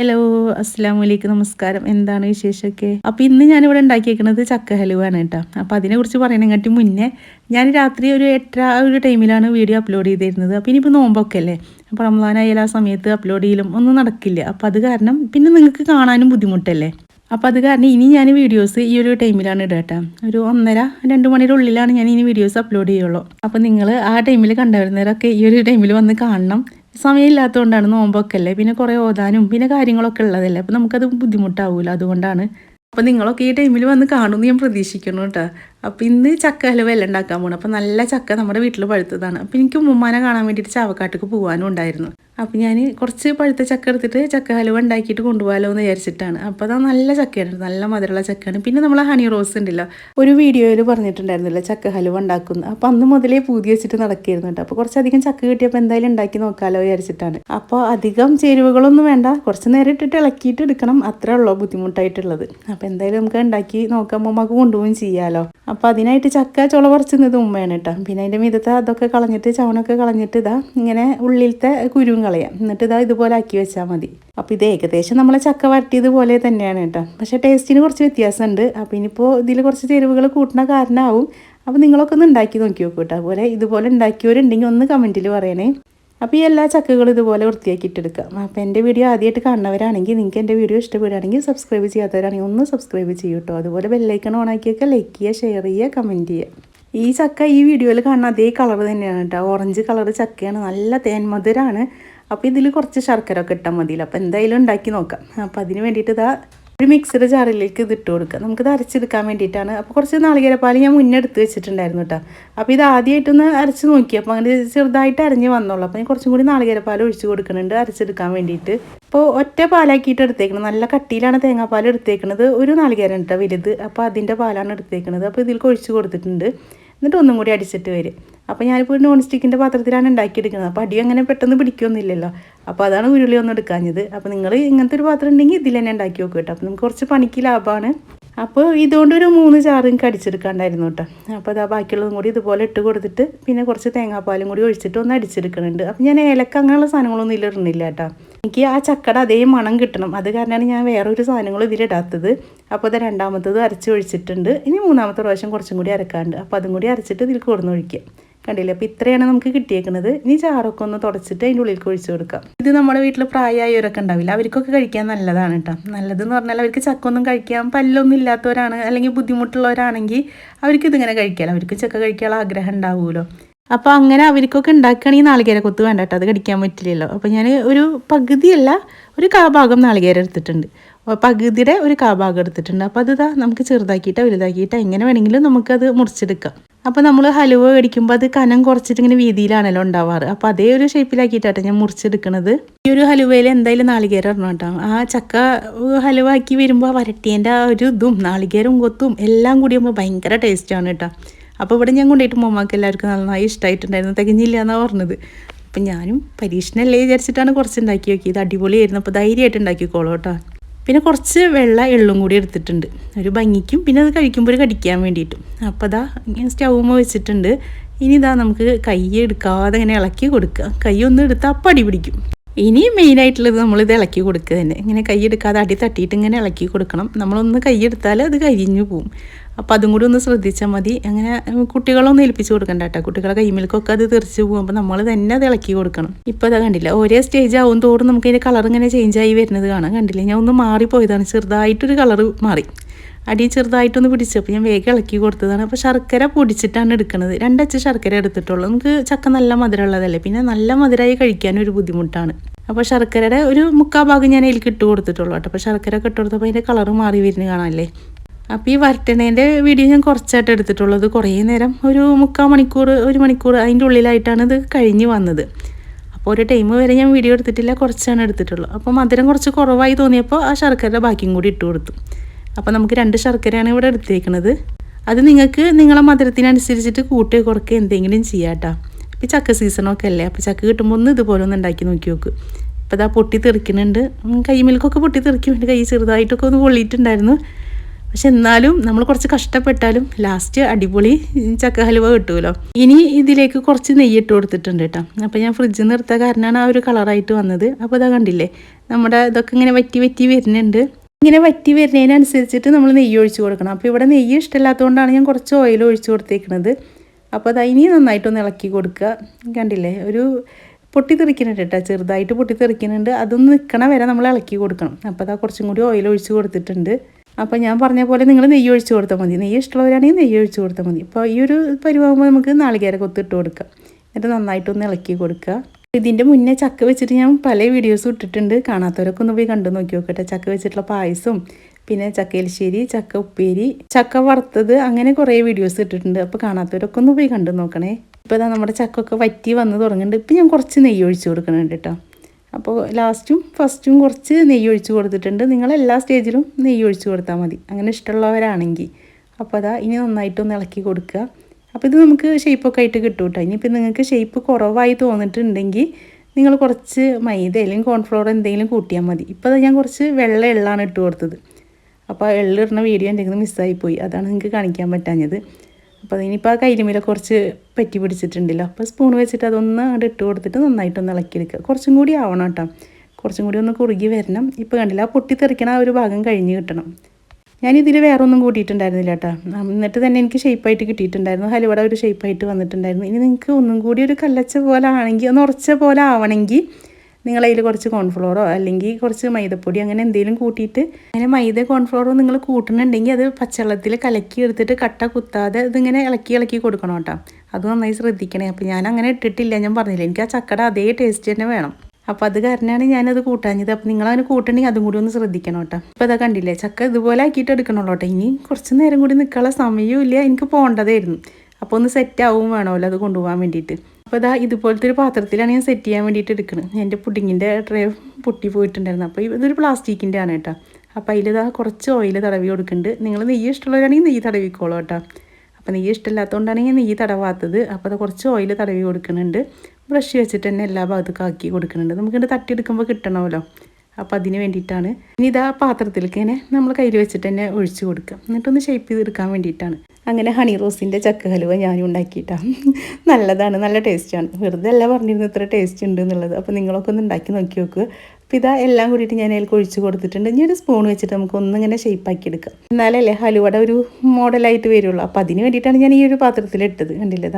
Hello അസ്സാം വലൈക്കും നമസ്കാരം. എന്താണ് വിശേഷമൊക്കെ? അപ്പം ഇന്ന് ഞാനിവിടെ ഉണ്ടാക്കിയേക്കുന്നത് ചക്ക ഹലുവാണ് കേട്ടോ. അപ്പോൾ അതിനെക്കുറിച്ച് പറയണമെങ്കിൽ മുന്നേ ഞാൻ രാത്രി ഒരു എട്ടര ഒരു ടൈമിലാണ് വീഡിയോ അപ്ലോഡ് ചെയ്തിരുന്നത്. അപ്പോൾ ഇനിയിപ്പോൾ നോമ്പൊക്കെ അല്ലേ? അപ്പോൾ റംസാനായാലും ആ സമയത്ത് അപ്ലോഡ് ചെയ്യലും ഒന്നും നടക്കില്ല. അപ്പോൾ അത് കാരണം പിന്നെ നിങ്ങൾക്ക് കാണാനും ബുദ്ധിമുട്ടല്ലേ? അപ്പോൾ അത് കാരണം ഇനി ഞാൻ വീഡിയോസ് ഈ ഒരു ടൈമിലാണ് ഇടുക കേട്ടോ. ഒരു ഒന്നര രണ്ട് മണിയുടെ ഉള്ളിലാണ് ഞാൻ ഇനി വീഡിയോസ് അപ്ലോഡ് ചെയ്യുള്ളൂ. അപ്പോൾ നിങ്ങൾ ആ ടൈമിൽ കണ്ടുവരുന്നവരൊക്കെ ഈ ഒരു ടൈമിൽ വന്ന് കാണണം. സമയമില്ലാത്തതുകൊണ്ടാണ് നോമ്പൊക്കെ അല്ലേ പിന്നെ കുറേ ഓതാനും പിന്നെ കാര്യങ്ങളൊക്കെ ഉള്ളതല്ലേ. അപ്പോൾ നമുക്കത് ബുദ്ധിമുട്ടാവില്ല അതുകൊണ്ടാണ്. അപ്പോൾ നിങ്ങളൊക്കെ ഈ ടൈമിൽ വന്ന് കാണുമെന്ന് ഞാൻ പ്രതീക്ഷിക്കുന്നു കേട്ടോ. അപ്പോൾ ഇന്ന് ചക്ക ഹലുവ ഉണ്ടാക്കാൻ പോകണം അപ്പോൾ നല്ല ചക്ക നമ്മുടെ വീട്ടിൽ പഴുത്തതാണ്. അപ്പോൾ എനിക്ക് ഉമ്മാനെ കാണാൻ വേണ്ടിയിട്ട് ചാവക്കാട്ടിക്ക് പോകാനും ഉണ്ടായിരുന്നു. അപ്പോൾ ഞാൻ കുറച്ച് പഴുത്ത ചക്ക എടുത്തിട്ട് ചക്ക ഹലുവ ഉണ്ടാക്കിയിട്ട് കൊണ്ടുപോകാലോ എന്ന് വിചാരിച്ചിട്ടാണ്. അപ്പോൾ അതാ നല്ല ചക്കയാണ്. നല്ല മധുരമുള്ള ചക്കയാണ്. പിന്നെ നമ്മൾ ഹണി റോസ് ഉണ്ടല്ലോ. ഒരു വീഡിയോയിൽ പറഞ്ഞിട്ടുണ്ടായിരുന്നില്ല ചക്ക ഹലുവ ഉണ്ടാക്കുന്നു. അപ്പോൾ അന്ന് മുതലേ പൂതി വെച്ചിട്ട് നടക്കിയിരുന്നു കേട്ടോ. അപ്പോൾ കുറച്ചധികം ചക്ക കിട്ടിയപ്പോൾ എന്തായാലും ഉണ്ടാക്കി നോക്കാമല്ലോ വിചാരിച്ചിട്ടാണ്. അപ്പോൾ അധികം ചേരുവകളൊന്നും വേണ്ട. കുറച്ച് നേരം ഇട്ടിട്ട് ഇളക്കിയിട്ട് എടുക്കണം. അത്രേ ഉള്ളൂ ബുദ്ധിമുട്ടായിട്ടുള്ളത്. അപ്പോൾ എന്തായാലും നമുക്ക് ഉണ്ടാക്കി നോക്കാൻ ഉമ്മക്ക് കൊണ്ടുപോവുകയും ചെയ്യാമല്ലോ അപ്പോൾ അതിനായിട്ട് ചക്ക ചുള പറിച്ചുന്നത് ഉമ്മയാണ് കേട്ടോ. പിന്നെ അതിന്റെ മിതത്തെ അതൊക്കെ കളഞ്ഞിട്ട് ചവണൊക്കെ കളഞ്ഞിട്ട് ഇതാ ഇങ്ങനെ ഉള്ളിലത്തെ കുരുവും കളയാം. എന്നിട്ട് ഇതാ ഇതുപോലെ ആക്കി വെച്ചാൽ മതി. അപ്പോൾ ഇത് ഏകദേശം നമ്മളെ ചക്ക വരട്ടിയത് പോലെ തന്നെയാണ് കേട്ടോ. പക്ഷേ ടേസ്റ്റിന് കുറച്ച് വ്യത്യാസമുണ്ട്. അപ്പോൾ ഇനിയിപ്പോൾ ഇതിൽ കുറച്ച് ചേരുവകൾ കൂട്ടുന്ന കാരണമാവും അപ്പോൾ നിങ്ങളൊക്കെ ഒന്ന് ഉണ്ടാക്കി നോക്കി നോക്കൂ കേട്ടോ. അതുപോലെ ഇതുപോലെ ഉണ്ടാക്കിയവരുണ്ടെങ്കിൽ ഒന്ന് കമന്റിൽ പറയണേ. അപ്പോൾ ഈ എല്ലാ ചക്കകളും ഇതുപോലെ വൃത്തിയാക്കിയിട്ടെടുക്കാം അപ്പോൾ എന്റെ വീഡിയോ ആദ്യമായിട്ട് കാണുന്നവരാണെങ്കിൽ നിങ്ങൾക്ക് എന്റെ വീഡിയോ ഇഷ്ടപ്പെടുകയാണെങ്കിൽ സബ്സ്ക്രൈബ് ചെയ്യാത്തവരാണെങ്കിൽ ഒന്ന് സബ്സ്ക്രൈബ് ചെയ്യൂ കേട്ടോ അതുപോലെ ബെല്ലൈക്കൺ ഓണാക്കിയൊക്കെ ലൈക്ക് ചെയ്യുക ഷെയർ ചെയ്യുക കമന്റ് ചെയ്യുക. ഈ ചക്ക ഈ വീഡിയോയിൽ കാണുന്ന അതേ കളർ തന്നെയാണ് കേട്ടോ. ഓറഞ്ച് കളർ ചക്കയാണ്. നല്ല തേൻമധുരമാണ് അപ്പോൾ ഇതിൽ കുറച്ച് ശർക്കര ഒക്കെ ഇട്ടാൽ മതിയല്ലോ. അപ്പോൾ എന്തായാലും ഉണ്ടാക്കി നോക്കാം. അപ്പോൾ അതിന് വേണ്ടിയിട്ട് ഇതാ ഒരു മിക്സിയുടെ ജാറിലേക്ക് ഇത് ഇട്ട് കൊടുക്കുക. നമുക്കിത് അരച്ചെടുക്കാൻ വേണ്ടിയിട്ടാണ്. അപ്പോൾ കുറച്ച് നാളികേരപ്പാൽ ഞാൻ മുന്നേ എടുത്ത് വെച്ചിട്ടുണ്ടായിരുന്നു കേട്ടോ അപ്പോൾ ഇത് ആദ്യമായിട്ടൊന്ന് അരച്ച് നോക്കി. അപ്പോൾ അങ്ങനെ ചെറുതായിട്ട് അരഞ്ഞ് വന്നോളൂ. അപ്പോൾ ഞാൻ കുറച്ചും കൂടി നാളികേരപ്പാൽ ഒഴിച്ച് കൊടുക്കുന്നുണ്ട് അരച്ചെടുക്കാൻ വേണ്ടിയിട്ട്. അപ്പോൾ ഒറ്റ പാലാക്കിയിട്ട് എടുത്തേക്കണം. നല്ല കട്ടിയിലാണ് തേങ്ങാപ്പാൽ എടുത്തേക്കുന്നത് ഒരു നാളികേരം കേട്ടോ വലുത്. അപ്പോൾ അതിന്റെ പാലാണ് എടുത്തേക്കുന്നത് അപ്പോൾ ഇതിൽ ഒഴിച്ച് കൊടുത്തിട്ടുണ്ട്. എന്നിട്ട് ഒന്നും കൂടി അടിച്ചിട്ട് വരും. അപ്പോൾ ഞാനിപ്പോൾ നോൺ സ്റ്റിക്കിന്റെ പാത്രത്തിലാണ് ഉണ്ടാക്കിയെടുക്കുന്നത്. അപ്പോൾ അടി അങ്ങനെ പെട്ടെന്ന് പിടിക്കൊന്നുമില്ലല്ലോ. അപ്പോൾ അതാണ് ഉരുളി ഒന്നും എടുക്കാഞ്ഞത്. അപ്പോൾ നിങ്ങൾ ഇങ്ങനത്തെ ഒരു പാത്രം ഉണ്ടെങ്കിൽ ഇതിൽ തന്നെ ഉണ്ടാക്കി നോക്കുക കേട്ടോ. അപ്പോൾ നമുക്ക് കുറച്ച് പണിക്ക് ലാഭമാണ്. അപ്പോൾ ഇതുകൊണ്ട് ഒരു മൂന്ന് ചാറ് എനിക്ക് അടിച്ചെടുക്കാണ്ടായിരുന്നു കേട്ടോ. അപ്പോൾ അതാ ബാക്കിയുള്ളതും കൂടി ഇതുപോലെ ഇട്ട് കൊടുത്തിട്ട് പിന്നെ കുറച്ച് തേങ്ങാപ്പാലും കൂടി ഒഴിച്ചിട്ട് ഒന്ന് അടിച്ചെടുക്കുന്നുണ്ട് അപ്പോൾ ഞാൻ ഏലക്ക അങ്ങനെയുള്ള സാധനങ്ങളൊന്നും ഇതിലിടുന്നില്ല കേട്ടോ. എനിക്ക് ആ ചക്കട അതേ മണം കിട്ടണം. അത് കാരണമാണ് ഞാൻ വേറൊരു സാധനങ്ങളും ഇതിലിടാത്തത് അപ്പോൾ അത് രണ്ടാമത്തത് അരച്ച് ഒഴിച്ചിട്ടുണ്ട്. ഇനി മൂന്നാമത്തെ പ്രാവശ്യം കുറച്ചും കൂടി അരക്കാണ്ട്. അപ്പോൾ അതും കൂടി അരച്ചിട്ട് ഇതിൽ കൊടുന്ന് ഒഴിക്കുക കണ്ടില്ലേ? അപ്പോൾ ഇത്രയാണ് നമുക്ക് കിട്ടിയേക്കുന്നത്. ഇനി ചാറൊക്കെ ഒന്ന് തുടച്ചിട്ട് അതിന്റെ ഉള്ളിലേക്ക് ഒഴിച്ചു കൊടുക്കാം. ഇത് നമ്മുടെ വീട്ടിൽ പ്രായമായവരൊക്കെ ഉണ്ടാവില്ല? അവർക്കൊക്കെ കഴിക്കാൻ നല്ലതാണ് കേട്ടോ. നല്ലതെന്ന് പറഞ്ഞാൽ അവർക്ക് ചക്കൊന്നും കഴിക്കാൻ പല്ലൊന്നും ഇല്ലാത്തവരാണ് അല്ലെങ്കിൽ ബുദ്ധിമുട്ടുള്ളവരാണെങ്കിൽ അവർക്ക് ഇതിങ്ങനെ കഴിക്കാം അവർക്ക് ചക്ക കഴിക്കാനുള്ള ആഗ്രഹം ഉണ്ടാവുമല്ലോ. അപ്പോൾ അങ്ങനെ അവർക്കൊക്കെ ഉണ്ടാക്കുകയാണെങ്കിൽ നാളികേര കൊത്ത് വേണ്ട കേട്ടോ. അത് കടിക്കാൻ പറ്റില്ലല്ലോ. അപ്പോൾ ഞാൻ ഒരു പകുതിയല്ല ഒരു കാഭാഗം നാളികേര എടുത്തിട്ടുണ്ട്. പകുതിയുടെ ഒരു കാഭാഗം എടുത്തിട്ടുണ്ട്. അപ്പോൾ അത് നമുക്ക് ചെറുതാക്കിയിട്ടോ വലുതാക്കിയിട്ടോ എങ്ങനെ വേണമെങ്കിലും നമുക്കത് മുറിച്ചെടുക്കാം. അപ്പോൾ നമ്മൾ ഹലുവ മേടിക്കുമ്പോൾ അത് കനം കുറച്ചിട്ട് ഇങ്ങനെ വീതിയിലാണല്ലോ ഉണ്ടാവാറ്. അപ്പോൾ അതേ ഒരു ഷേപ്പിലാക്കിയിട്ടാണ് ഞാൻ മുറിച്ചെടുക്കുന്നത് ഈ ഒരു ഹലുവയിൽ എന്തായാലും നാളികേരം ഇടണം കേട്ടോ. ആ ചക്ക ഹലുവ ആക്കി വരുമ്പോൾ വരട്ടിയന്റെ ആ ഒരു ഇതും നാളികേരവും കൊത്തും എല്ലാം കൂടി ആകുമ്പോൾ ഭയങ്കര ടേസ്റ്റാണ് കേട്ടോ. അപ്പോൾ ഇവിടെ ഞാൻ കൊണ്ടുപോയിട്ട് മോമാക്ക് എല്ലാവർക്കും നന്നായി ഇഷ്ടമായിട്ടുണ്ടായിരുന്നു തികഞ്ഞില്ല എന്നാണ് പറഞ്ഞത്. അപ്പം ഞാനും പരീക്ഷണല്ലേ വിചാരിച്ചിട്ടാണ് കുറച്ച് ഉണ്ടാക്കി നോക്കിയത്. അടിപൊളിയായിരുന്നു. അപ്പോൾ ധൈര്യമായിട്ട് ഉണ്ടാക്കിക്കോളൂ കേട്ടോ. പിന്നെ കുറച്ച് വെള്ള എള്ളും കൂടി എടുത്തിട്ടുണ്ട്. ഒരു ഭംഗിക്കും പിന്നെ അത് കഴിക്കുമ്പോൾ ഒരു കടിക്കാൻ വേണ്ടിയിട്ടും. അപ്പോൾ അതാ സ്റ്റൗമ വെച്ചിട്ടുണ്ട്. ഇനി ഇതാ നമുക്ക് കൈ എടുക്കാതെ ഇങ്ങനെ ഇളക്കി കൊടുക്കുക. കൈ ഒന്ന് എടുത്താൽ അപ്പം അടി പിടിക്കും. ഇനി മെയിനായിട്ടുള്ളത് നമ്മളിത് ഇളക്കി കൊടുക്കുക തന്നെ. ഇങ്ങനെ കൈ എടുക്കാതെ അടി തട്ടിയിട്ട് ഇങ്ങനെ ഇളക്കി കൊടുക്കണം. നമ്മളൊന്ന് കൈ എടുത്താൽ അത് കരിഞ്ഞു പോവും. അപ്പോൾ അതും കൂടി ഒന്ന് ശ്രദ്ധിച്ചാൽ മതി. അങ്ങനെ കുട്ടികളൊന്നും ഏൽപ്പിച്ച് കൊടുക്കണ്ട കേട്ടോ. കുട്ടികളെ കൈമിൽക്കൊക്കെ അത് തെറിച്ച് പോകും. നമ്മൾ തന്നെ അത് ഇളക്കി കൊടുക്കണം. ഇപ്പോൾ അത് കണ്ടില്ല ഒരേ സ്റ്റേജ് ആവും തോറും നമുക്ക് അതിന്റെ കളർ ഇങ്ങനെ ചേഞ്ച് ആയി വരുന്നത് കാണാം. കണ്ടില്ല? ഞാൻ ഒന്ന് മാറിപ്പോയതാണ്. ചെറുതായിട്ടൊരു കളർ മാറി. അടി ചെറുതായിട്ടൊന്ന് പിടിച്ചപ്പോൾ ഞാൻ വേഗം ഇളക്കി കൊടുത്തതാണ്. അപ്പോൾ ശർക്കര പൊടിച്ചിട്ടാണ് എടുക്കുന്നത് രണ്ടച്ച് ശർക്കര എടുത്തിട്ടുള്ളൂ. നമുക്ക് ചക്ക നല്ല മധുരമുള്ളതല്ലേ? പിന്നെ നല്ല മധുരമായി കഴിക്കാനും ഒരു ബുദ്ധിമുട്ടാണ്. അപ്പോൾ ശർക്കരയുടെ ഒരു മുക്കാ ഭാഗം ഞാൻ അതിലേക്ക് ഇട്ട് കൊടുത്തിട്ടുള്ളൂ കേട്ടോ. അപ്പോൾ ശർക്കര ഒക്കെ ഇട്ട് കൊടുത്തപ്പോൾ അതിന്റെ കളറ് മാറി വരുന്ന കാണാമല്ലേ അപ്പോൾ ഈ വരട്ടണേന്റെ വീഡിയോ ഞാൻ കുറച്ചായിട്ട് എടുത്തിട്ടുള്ളത് കുറേ നേരം ഒരു മുക്കാൽ മണിക്കൂർ ഒരു മണിക്കൂർ അതിന്റെ ഉള്ളിലായിട്ടാണ് ഇത് കഴിഞ്ഞ് വന്നത്. അപ്പോൾ ഒരു ടൈം വരെ ഞാൻ വീഡിയോ എടുത്തിട്ടില്ല കുറച്ചാണ് എടുത്തിട്ടുള്ളൂ. അപ്പോൾ മധുരം കുറച്ച് കുറവായി തോന്നിയപ്പോൾ ആ ശർക്കരയുടെ ബാക്കിയും കൂടി ഇട്ട് കൊടുത്തു. അപ്പോൾ നമുക്ക് രണ്ട് ശർക്കരയാണ് ഇവിടെ എടുത്തേക്കുന്നത് അത് നിങ്ങൾക്ക് നിങ്ങളെ മധുരത്തിനനുസരിച്ചിട്ട് കൂട്ടി കുറക്കുക എന്തെങ്കിലും ചെയ്യാം കേട്ടോ ഇപ്പോൾ ചക്ക സീസണൊക്കെ അല്ലേ? അപ്പോൾ ചക്ക കിട്ടുമ്പോൾ ഒന്ന് ഇതുപോലെ ഒന്ന് ഉണ്ടാക്കി നോക്കി നോക്ക്. ഇപ്പോൾ ഇതാ പൊട്ടി തെറിക്കുന്നുണ്ട് കൈമിൽക്കൊക്കെ പൊട്ടി തെറിക്കും. കൈ ചെറുതായിട്ടൊക്കെ ഒന്ന് പൊള്ളിയിട്ടുണ്ടായിരുന്നു. പക്ഷെ എന്നാലും നമ്മൾ കുറച്ച് കഷ്ടപ്പെട്ടാലും ലാസ്റ്റ് അടിപൊളി ചക്ക ഹലുവ കിട്ടുമല്ലോ ഇനി ഇതിലേക്ക് കുറച്ച് നെയ്യ് ഇട്ട് കൊടുത്തിട്ടുണ്ട് കേട്ടോ അപ്പോൾ ഞാൻ ഫ്രിഡ്ജിൽ എടുത്ത കാരണമാണ് ആ ഒരു കളറായിട്ട് വന്നത്. അപ്പോൾ അതാ കണ്ടില്ലേ? നമ്മുടെ ഇതൊക്കെ ഇങ്ങനെ വറ്റി വറ്റി വരുന്നുണ്ട്. ഇങ്ങനെ വറ്റി വരുന്നതിനനുസരിച്ചിട്ട് നമ്മൾ നെയ്യ് ഒഴിച്ച് കൊടുക്കണം. അപ്പോൾ ഇവിടെ നെയ്യ് ഇഷ്ടമില്ലാത്തതുകൊണ്ടാണ് ഞാൻ കുറച്ച് ഓയിൽ ഒഴിച്ച് കൊടുത്തേക്കുന്നത് അപ്പോൾ അത് അതിനി നന്നായിട്ടൊന്ന് ഇളക്കി കൊടുക്കുക. കണ്ടില്ലേ? ഒരു പൊട്ടിത്തെറിക്കുന്നുണ്ട് കേട്ടോ. ചെറുതായിട്ട് പൊട്ടിത്തെറിക്കുന്നുണ്ട്. അതൊന്ന് നിൽക്കണ വരെ നമ്മൾ ഇളക്കി കൊടുക്കണം. അപ്പോൾ അതാ കുറച്ചും കൂടി ഓയിൽ ഒഴിച്ച് കൊടുത്തിട്ടുണ്ട്. അപ്പോൾ ഞാൻ പറഞ്ഞ പോലെ നിങ്ങൾ നെയ്യ് ഒഴിച്ച് കൊടുത്താൽ മതി. നെയ്യ് ഇഷ്ടമുള്ളവരാണെങ്കിൽ നെയ്യ് ഒഴിച്ച് കൊടുത്താൽ മതി. അപ്പോൾ ഈ ഒരു പരിവാകുമ്പോൾ നമുക്ക് നാളികേര കൊത്തിട്ട് കൊടുക്കാം. എന്നിട്ട് നന്നായിട്ടൊന്ന് ഇളക്കി കൊടുക്കുക. ഇതിന്റെ മുന്നേ ചക്ക വെച്ചിട്ട് ഞാൻ പല വീഡിയോസും ഇട്ടിട്ടുണ്ട്. കാണാത്തവരൊക്കെ ഒന്ന് പോയി കണ്ടു നോക്കി നോക്കട്ടെ. ചക്ക വെച്ചിട്ടുള്ള പായസം പിന്നെ ചക്ക എലിശ്ശേരി ചക്ക ഉപ്പേരി ചക്ക വറുത്തത് അങ്ങനെ കുറേ വീഡിയോസ് ഇട്ടിട്ടുണ്ട്. അപ്പോൾ കാണാത്തവരൊക്കെ ഒന്ന് പോയി കണ്ടു നോക്കണേ. ഇപ്പോൾ ഇതാ നമ്മുടെ ചക്കൊക്കെ വറ്റി വന്ന് തുടങ്ങുന്നുണ്ട്. ഇപ്പം ഞാൻ കുറച്ച് നെയ്യ് ഒഴിച്ച് കൊടുക്കുന്നുണ്ട് കേട്ടോ. അപ്പോൾ ലാസ്റ്റും ഫസ്റ്റും കുറച്ച് നെയ്യ് ഒഴിച്ച് കൊടുത്തിട്ടുണ്ട്. നിങ്ങൾ എല്ലാ സ്റ്റേജിലും നെയ്യ് ഒഴിച്ച് കൊടുത്താൽ മതി. അങ്ങനെ ഇഷ്ടമുള്ളവരാണെങ്കിൽ. അപ്പോൾ അതാ ഇനി നന്നായിട്ടൊന്ന് ഇളക്കി കൊടുക്കുക. അപ്പോൾ ഇത് നമുക്ക് ഷേപ്പൊക്കെ ആയിട്ട് കിട്ടും കേട്ടോ ഇനിയിപ്പോൾ നിങ്ങൾക്ക് ഷേപ്പ് കുറവായി തോന്നിയിട്ടുണ്ടെങ്കിൽ നിങ്ങൾ കുറച്ച് മൈദ അല്ലെങ്കിൽ കോൺഫ്ലോർ എന്തെങ്കിലും കൂട്ടിയാൽ മതി. ഇപ്പോൾ ഞാൻ കുറച്ച് വെള്ള എള്ളാണ് ഇട്ട് കൊടുത്തത്. അപ്പോൾ എള്ളിടുന്ന വീഡിയോ എന്തെങ്കിലും മിസ്സായിപ്പോയി അതാണ് നിങ്ങൾക്ക് കാണിക്കാൻ പറ്റാഞ്ഞത്. അപ്പോൾ അതിനിപ്പോൾ ആ കയ്യിലുമില്ല കുറച്ച് പറ്റി പിടിച്ചിട്ടുണ്ടല്ലോ. അപ്പോൾ സ്പൂൺ വെച്ചിട്ട് അതൊന്ന് അവിടെ ഇട്ട് കൊടുത്തിട്ട് നന്നായിട്ടൊന്ന് ഇളക്കിയെടുക്കുക. കുറച്ചും കൂടി ആവണം കേട്ടോ കുറച്ചും കൂടി ഒന്ന് കുറുകി വരണം. ഇപ്പോൾ കണ്ടില്ല ആ പൊട്ടിത്തെറിക്കണ ആ ഒരു ഭാഗം കഴിഞ്ഞ് കിട്ടണം. ഞാനിതിൽ വേറെ ഒന്നും കൂട്ടിയിട്ടുണ്ടായിരുന്നില്ല കേട്ടോ. എന്നിട്ട് തന്നെ എനിക്ക് ഷേപ്പായിട്ട് കിട്ടിയിട്ടുണ്ടായിരുന്നു. ഹലുവട ഒരു ഷേപ്പായിട്ട് വന്നിട്ടുണ്ടായിരുന്നു. ഇനി നിങ്ങൾക്ക് ഒന്നും കൂടി ഒരു കല്ലച്ച പോലെ ആണെങ്കിൽ ഒന്ന് ഉറച്ച പോലെ ആവണമെങ്കിൽ നിങ്ങൾ അതിൽ കുറച്ച് കോൺഫ്ലോറോ അല്ലെങ്കിൽ കുറച്ച് മൈദപ്പൊടി അങ്ങനെ എന്തെങ്കിലും കൂട്ടിയിട്ട് അങ്ങനെ മൈദ കോൺഫ്ലോറോ നിങ്ങൾ കൂട്ടണുണ്ടെങ്കിൽ അത് പച്ചവെള്ളത്തിൽ കലക്കി എടുത്തിട്ട് കട്ട കുത്താതെ ഇതിങ്ങനെ ഇളക്കി ഇളക്കി കൊടുക്കണം കേട്ടോ. അത് നന്നായി ശ്രദ്ധിക്കണേ. അപ്പോൾ ഞാൻ അങ്ങനെ ഇട്ടിട്ടില്ല ഞാൻ പറഞ്ഞില്ല. എനിക്ക് ആ ചക്കട അതേ ടേസ്റ്റ് തന്നെ വേണം. അപ്പോൾ അത് കാരണമാണ് ഞാനത് കൂട്ടാഞ്ഞത്. അപ്പോൾ നിങ്ങളതിന് കൂട്ടണമെങ്കിൽ അതും കൂടി ഒന്ന് ശ്രദ്ധിക്കണം കേട്ടോ. അപ്പോൾ അതാ കണ്ടില്ലേ ചക്ക ഇതുപോലെ ആക്കിയിട്ട് എടുക്കണമല്ലോ കേട്ടോ. ഇനി കുറച്ച് നേരം കൂടി നിൽക്കാനുള്ള സമയവും ഇല്ല. എനിക്ക് പോകേണ്ടതായിരുന്നു അപ്പോൾ ഒന്ന് സെറ്റ് ആവും വേണമല്ലോ അത് കൊണ്ടുപോകാൻ വേണ്ടിയിട്ട്. അപ്പോൾ ഇതാ ഇതുപോലത്തെ ഒരു പാത്രത്തിലാണ് ഞാൻ സെറ്റ് ചെയ്യാൻ വേണ്ടിയിട്ട് എടുക്കുന്നത് എന്റെ പുഡിങ്ങിന്റെ ട്രേ പൊട്ടി പോയിട്ടുണ്ടായിരുന്നു. അപ്പോൾ ഇതൊരു പ്ലാസ്റ്റിക്കിന്റെ ആണ് കേട്ടോ. അപ്പോൾ അതിലിതാ കുറച്ച് ഓയിൽ തടവി കൊടുക്കുന്നുണ്ട്. നിങ്ങൾ നെയ്യ് ഇഷ്ടമുള്ളവരാണെങ്കിൽ നെയ്യ് തടവിക്കോളൂ കേട്ടോ. അപ്പോൾ നെയ്യ് ഇഷ്ടമില്ലാത്തതുകൊണ്ടാണ് ഞാൻ നെയ്യ് തടവാത്തത്. അപ്പോൾ അത് കുറച്ച് ഓയിൽ തടവി കൊടുക്കുന്നുണ്ട്. ബ്രഷ് വെച്ചിട്ട് തന്നെ എല്ലാ ഭാഗത്തും ആക്കി കൊടുക്കുന്നുണ്ട്. നമുക്കിത് തട്ടിയെടുക്കുമ്പോൾ കിട്ടണമല്ലോ. അപ്പോൾ അതിന് വേണ്ടിയിട്ടാണ്. ഇനി ഇതാ പാത്രത്തിലേക്ക് തന്നെ നമ്മൾ കയ്യിൽ വെച്ചിട്ട് തന്നെ ഒഴിച്ചു കൊടുക്കുക. എന്നിട്ടൊന്ന് ഷേപ്പ് ചെയ്തെടുക്കാൻ വേണ്ടിയിട്ടാണ്. അങ്ങനെ ഹണി റോസിന്റെ ചക്ക ഹലുവ ഞാനും ഉണ്ടാക്കിയിട്ടാണ് നല്ലതാണ് നല്ല ടേസ്റ്റാണ് വെറുതെ അല്ല പറഞ്ഞിരുന്നു ഇത്ര ടേസ്റ്റ് ഉണ്ട് എന്നുള്ളത്. അപ്പോൾ നിങ്ങളൊക്കെ ഒന്ന് ഉണ്ടാക്കി നോക്കി നോക്കുക അപ്പോൾ ഇതാ എല്ലാം കൂടിയിട്ട് ഞാൻ അതിൽ ഒഴിച്ച് കൊടുത്തിട്ടുണ്ട്. ഇനി ഒരു സ്പൂൺ വെച്ചിട്ട് നമുക്ക് ഒന്നിങ്ങനെ ഷേപ്പാക്കി എടുക്കാം. എന്നാലല്ലേ ഹലുവയുടെ ഒരു മോഡലായിട്ട് വരുള്ളൂ. അപ്പോൾ അതിന് വേണ്ടിയിട്ടാണ് ഞാൻ ഈ ഒരു പാത്രത്തിൽ ഇട്ടത്. കണ്ടില്ലേ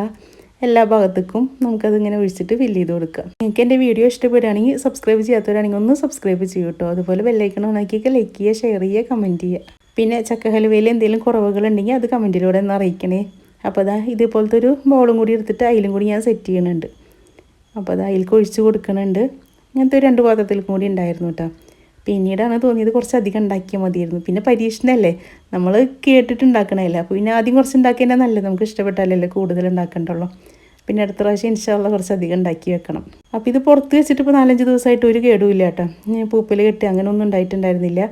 എല്ലാ ഭാഗത്തേക്കും നമുക്കതിങ്ങനെ ഒഴിച്ചിട്ട് ഫില്ല് ചെയ്ത് കൊടുക്കാം നിങ്ങൾക്ക് എന്റെ വീഡിയോ ഇഷ്ടപ്പെടുകയാണെങ്കിൽ സബ്സ്ക്രൈബ് ചെയ്യാത്തവരാണെങ്കിൽ ഒന്ന് സബ്സ്ക്രൈബ് ചെയ്യൂ കേട്ടോ അതുപോലെ ബെല്ലൈക്കൺ ഓണാക്കിയൊക്കെ ലൈക്ക് ചെയ്യുക ഷെയർ ചെയ്യുക കമന്റ് ചെയ്യുക. പിന്നെ ചക്ക ഹലുവയിൽ എന്തെങ്കിലും കുറവുകളുണ്ടെങ്കിൽ അത് കമന്റിലൂടെ ഒന്ന് അറിയിക്കണേ. അപ്പോൾ അതാ ഇതേപോലത്തെ ഒരു ബോളും കൂടി എടുത്തിട്ട് അതിലും കൂടി ഞാൻ സെറ്റ് ചെയ്യണുണ്ട് അപ്പോൾ അത് അതിലേക്ക് ഒഴിച്ച് കൊടുക്കണുണ്ട് ഇങ്ങനത്തെ ഒരു രണ്ട് പാത്രത്തിലും കൂടി ഉണ്ടായിരുന്നു കേട്ടോ പിന്നീടാണ് തോന്നിയത് കുറച്ച് അധികം ഉണ്ടാക്കിയാൽ മതിയായിരുന്നു. പിന്നെ പരീക്ഷണമല്ലേ നമ്മൾ കേട്ടിട്ടുണ്ടാക്കണമല്ലേ അപ്പോൾ പിന്നെ ആദ്യം കുറച്ച് ഉണ്ടാക്കിയാൽ നല്ലത്. നമുക്ക് ഇഷ്ടപ്പെട്ടാലല്ലേ കൂടുതൽ ഉണ്ടാക്കണ്ടല്ലോ പിന്നെ അടുത്ത പ്രാവശ്യം ഇൻഷാള്ള കുറച്ച് അധികം ഉണ്ടാക്കി വെക്കണം. അപ്പോൾ ഇത് പുറത്ത് വെച്ചിട്ട് ഇപ്പോൾ നാലഞ്ച് ദിവസമായിട്ട് ഒരു കേടുമില്ല കേട്ടോ. പൂപ്പിൽ കെട്ടി അങ്ങനെ ഒന്നും ഉണ്ടായിട്ടുണ്ടായിരുന്നില്ല.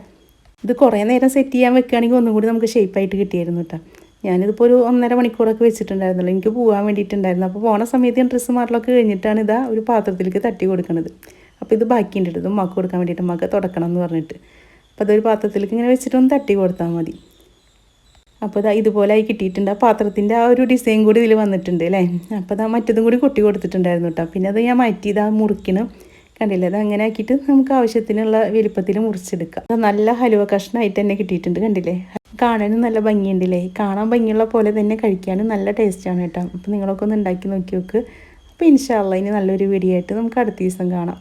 ഇത് കുറേ നേരം സെറ്റ് ചെയ്യാൻ വെക്കുകയാണെങ്കിൽ ഒന്നും കൂടി നമുക്ക് ഷേപ്പായിട്ട് കിട്ടിയായിരുന്നു കേട്ടോ. ഞാനിതിപ്പോൾ ഒരു ഒന്നര മണിക്കൂറൊക്കെ വെച്ചിട്ടുണ്ടായിരുന്നല്ലോ എനിക്ക് പോകാൻ വേണ്ടിയിട്ടുണ്ടായിരുന്നു. അപ്പോൾ പോണ സമയത്ത് ഡ്രസ്സ് മാറലൊക്കെ കഴിഞ്ഞിട്ടാണ് ഇതാ ഒരു പാത്രത്തിലേക്ക് തട്ടി കൊടുക്കുന്നത് അപ്പോൾ ഇത് ബാക്കിയുണ്ട് ഇത് മക്ക് കൊടുക്കാൻ വേണ്ടിയിട്ട് മക്ക തുടക്കണം എന്ന് പറഞ്ഞിട്ട്. അപ്പോൾ അതൊരു പാത്രത്തിലേക്ക് ഇങ്ങനെ വെച്ചിട്ട് ഒന്ന് തട്ടി കൊടുത്താൽ മതി. അപ്പോൾ ഇതാ ഇതുപോലെ ആയി കിട്ടിയിട്ടുണ്ട്. ആ പാത്രത്തിന്റെ ആ ഒരു ഡിസൈൻ കൂടി ഇതിൽ വന്നിട്ടുണ്ട് അല്ലേ? അപ്പോൾ അതാ മറ്റതും കൂടി കൊട്ടി കൊടുത്തിട്ടുണ്ടായിരുന്നു കേട്ടോ പിന്നെ അത് ഞാൻ മാറ്റി ഇതാ മുറിക്കണം കണ്ടില്ലേ? അത് അങ്ങനെ ആക്കിയിട്ട് നമുക്ക് ആവശ്യത്തിനുള്ള വലിപ്പത്തിൽ മുറിച്ചെടുക്കാം. അത് നല്ല ഹലുവ കഷ്ണമായിട്ട് തന്നെ കിട്ടിയിട്ടുണ്ട് കണ്ടില്ലേ? കാണാനും നല്ല ഭംഗിയുണ്ടല്ലേ? കാണാൻ ഭംഗിയുള്ള പോലെ തന്നെ കഴിക്കാനും നല്ല ടേസ്റ്റാണ് കേട്ടോ അപ്പോൾ നിങ്ങളൊക്കെ ഒന്ന് ഉണ്ടാക്കി നോക്കി നോക്ക് അപ്പോൾ ഇൻഷാല്ല ഇനി നല്ലൊരു വീഡിയോ ആയിട്ട് നമുക്ക് അടുത്ത ദിവസം കാണാം.